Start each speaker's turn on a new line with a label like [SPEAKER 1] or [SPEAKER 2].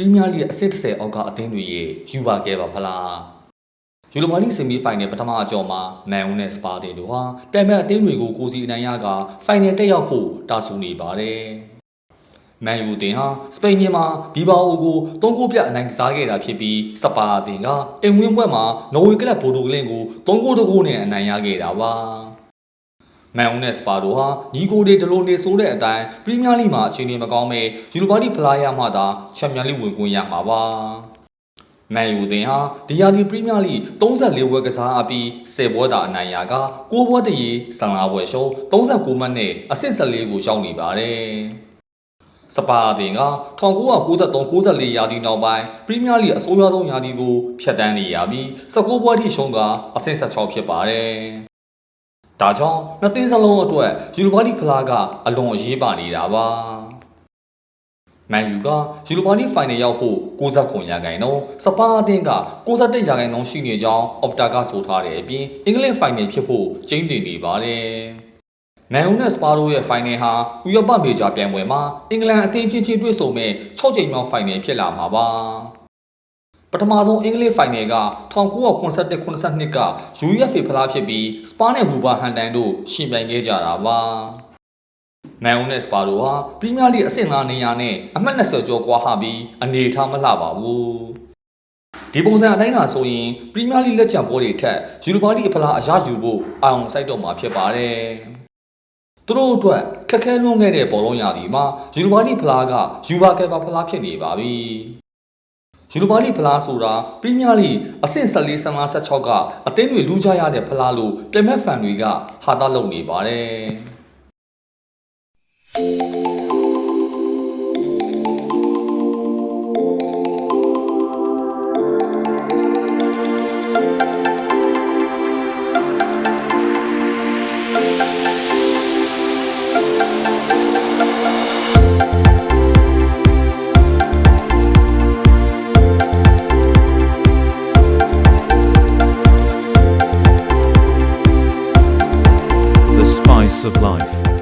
[SPEAKER 1] ပရီးမီးယားလိရဲ့အဆင့်30အောက်ကအသင်းတွေရဲ့ယူပါခဲ့ပါဖလားယူရိုပါလိဆီမီဖိုင်နယ်ပထမအကြောမှာမန်ယူနဲ့စပါတင်တို့ဟာပြိုင်ဘက်အသင်းတွေကိုကိုစီအနိုင်ရကဖိုင်နယ်တက်ရောက်ဖို့တာဆူနေပါတယ်မန်ယူတင်ဟာစပိန်ပြည်မှာဘီဘာအိုကို၃ဂိုးပြအနိုင်ကစားခဲ့တာဖြစ်ပြီးစပါတင်ကအင်ဝင်းပွဲမှာနော်ဝေကလပ်ဘိုဒိုကလင်ကို၃ဂိုးတကိုးနဲ့အနိုင်ရခဲ့တာပါ မန်ယူနဲ့စပါတို့ဟာညီကိုတွေဒလိုနေဆိုးတဲ့အတိုင်းပရီးမီးယားလိမှာအခြေအနေမကောင်းမဲ့ယူရိုပါလိဖလားရမှသာချန်ပီယံလိဝင်ခွင့်ရမှာပါမန်ယူတင်ဟာဒီယာဒီပရီးမီးယားလိ34ပွဲကစားအပြီး10ပွဲသာအနိုင်ရက9ပွဲတည်း15ပွဲရှုံး39မှတ်နဲ့အဆင့်14ကိုရောက်နေပါတယ်စပါတင်က1993-94ရာသီနောက်ပိုင်းပရီးမီးယားလိအဆိုးရွားဆုံးရာသီကိုဖျက်ဆီးနေရပြီး19ပွဲထိရှုံးကအဆင့်16ဖြစ်ပါတယ်။ ဒါကြောင့်နှစ်သင်းစလုံးအတွက်ယူရိုပါလိဖလားကအလွန်အရေးပါနေတာပါ။မန်ယူကယူရိုပါလိဖိုင်နယ်ရောက်ဖို့69ရာခိုင်နှုန်းစပါအသင်းက61ရာခိုင်နှုန်းရှိနေကြောင်းအော်ပတာကဆိုထားတဲ့အပြင်အင်္ဂလိပ်ဖိုင်နယ်ဖြစ်ဖို့ကျင်းတင်နေပါတယ်။မန်ယူနဲ့စပါရိုရဲ့ဖိုင်နယ်ဟာဥရောပမေဂျာပြိုင်ပွဲမှာအင်္ဂလန်အသင်းချင်းချင်းတွေ့ဆုံမဲ့6ချိန်မြောက်ဖိုင်နယ်ဖြစ်လာမှာပါ ပထမဆုံးအင်္ဂလိပ်ဖိုင်နယ်က1981-82က UEFA ဖလားဖြစ်ပြီးစပါနဲ့ဘူဘာဟန်တန်တို့ရှင်ပြိုင်ခဲ့ကြတာပါမန်ယူနဲ့စပါရိုဟာပရီးမီးယားလိအဆင့်9နေရာနဲ့အမှတ်20ကျော်ကွာဟပြီးအနေထားမလှပါဘူးဒီပုံစံအတိုင်းသာဆိုရင်ပရီးမီးယားလိလက်ချံပွဲတွေထက်ယူရိုပါလိအဖလားအရယူဖို့အာရုံစိုက်တော့မှာဖြစ်ပါတယ်သူတို့အတွက်ခက်ခဲလွန်းခဲ့တဲ့ဘောလုံးရာသီမှာယူရိုပါလိဖလားကယူပါကယ်ပါဖလားဖြစ်နေပါပြီ။ ယူရိုပါလိဖလားဆိုတာပရီးမီးယားလိအဆင့်14 15 16ကအသင်းတွေလူကြရတဲ့ဖလားလို့ပြိုင်ဘက်ဖန်တွေကဟာတာလုပ်နေပါတယ်။
[SPEAKER 2] of life.